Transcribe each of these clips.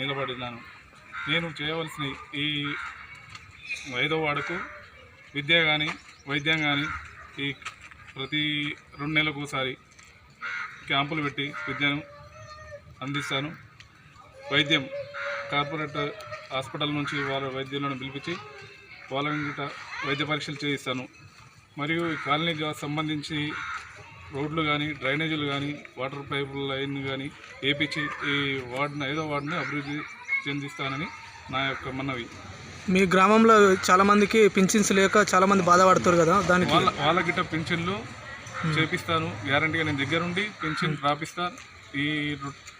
నిలబడినాను. నేను చేయవలసిన ఈ ఐదో వాడకు విద్య కానీ వైద్యం కానీ ఈ ప్రతి రెండు నెలలకు ఒకసారి క్యాంపులు పెట్టి విద్యను అందిస్తాను. వైద్యం కార్పొరేట్ హాస్పిటల్ నుంచి వాళ్ళ వైద్యులను పిలిపించి వాళ్ళ వైద్య పరీక్షలు చేయిస్తాను. మరియు ఈ కాలనీకి సంబంధించి రోడ్లు కానీ డ్రైనేజీలు కానీ వాటర్ పైపుల లైన్ కానీ వేపించి ఈ వార్డుని ఐదో వార్డుని అభివృద్ధి చెందిస్తానని నా యొక్క మనవి. మీ గ్రామంలో చాలా మందికి పింఛన్స్ లేక చాలా మంది బాధపడుతారు కదా దానికి వాళ్ళ వాళ్ళ గిట్ట పెన్షన్లు చేపిస్తాను. గ్యారంటీగా నేను దగ్గరుండి పెన్షన్ రాపిస్తా. ఈ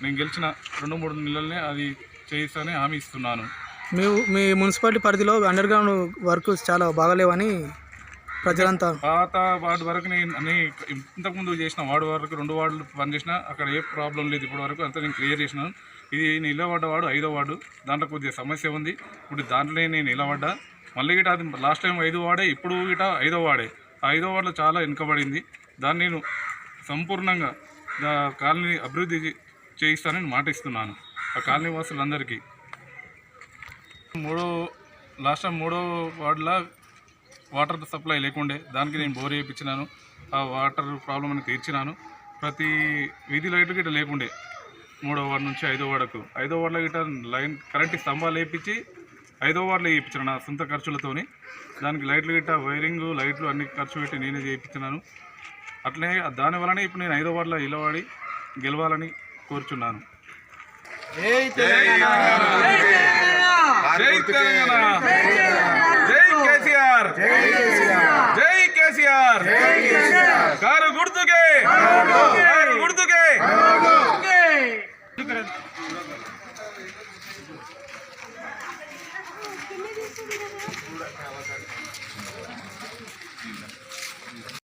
నేను గెలిచిన రెండు మూడు నెలలనే అది చేయిస్తానని హామీ ఇస్తున్నాను. మీ మీ మున్సిపాలిటీ పరిధిలో అండర్ గ్రౌండ్ వర్క్ చాలా బాగలేవని ప్రజలంతా. పాత వార్డు వరకు నేను ఇంతకుముందు చేసిన వార్డు వరకు రెండు వార్డులు పనిచేసిన అక్కడ ఏ ప్రాబ్లం లేదు ఇప్పటి వరకు అంతా నేను క్లియర్ చేసినాను ఇది నిలబడ్డ వార్డు ఐదో వార్డు. దాంట్లో కొద్దిగా సమస్య ఉంది. ఇప్పుడు దాంట్లోనే నేను నిలబడ్డా. మళ్ళీ గిట అది లాస్ట్ టైం ఐదు వాడే ఇప్పుడు గిట ఐదో వాడే ఆ ఐదో వార్డులో చాలా వెనుకబడింది. దాన్ని నేను సంపూర్ణంగా కాలనీ అభివృద్ధి చేయిస్తానని మాట ఇస్తున్నాను. ఆ కాలనీ వాసులందరికీ. మూడో లాస్ట్ టైం మూడో వార్డులో వాటర్ సప్లై లేకుండే దానికి నేను బోర్ వేయించినాను. ఆ వాటర్ ప్రాబ్లం అని తీర్చినాను. ప్రతి వీధి లైట్లు గిట్ట లేకుండే మూడో వార్డు నుంచి ఐదో వార్డుకు. ఐదో వార్డులో గిట్ట లైన్ కరెంట్ స్తంభాలు వేయించి ఐదో వార్డులో వేయించిన నా సొంత ఖర్చులతోని. దానికి లైట్లు గిట్ట వైరింగ్ లైట్లు అన్ని ఖర్చు పెట్టి నేనే చేయించినాను. అట్లనే దాని వలనే ఇప్పుడు నేను ఐదో వార్డులో ఇలవాడి గెలవాలని కోరుచున్నాను. జై తెలంగాణ. జై కేసీఆర్ జై కేసీఆర్ కారు గుర్తుకే. కారు గుర్తుకే.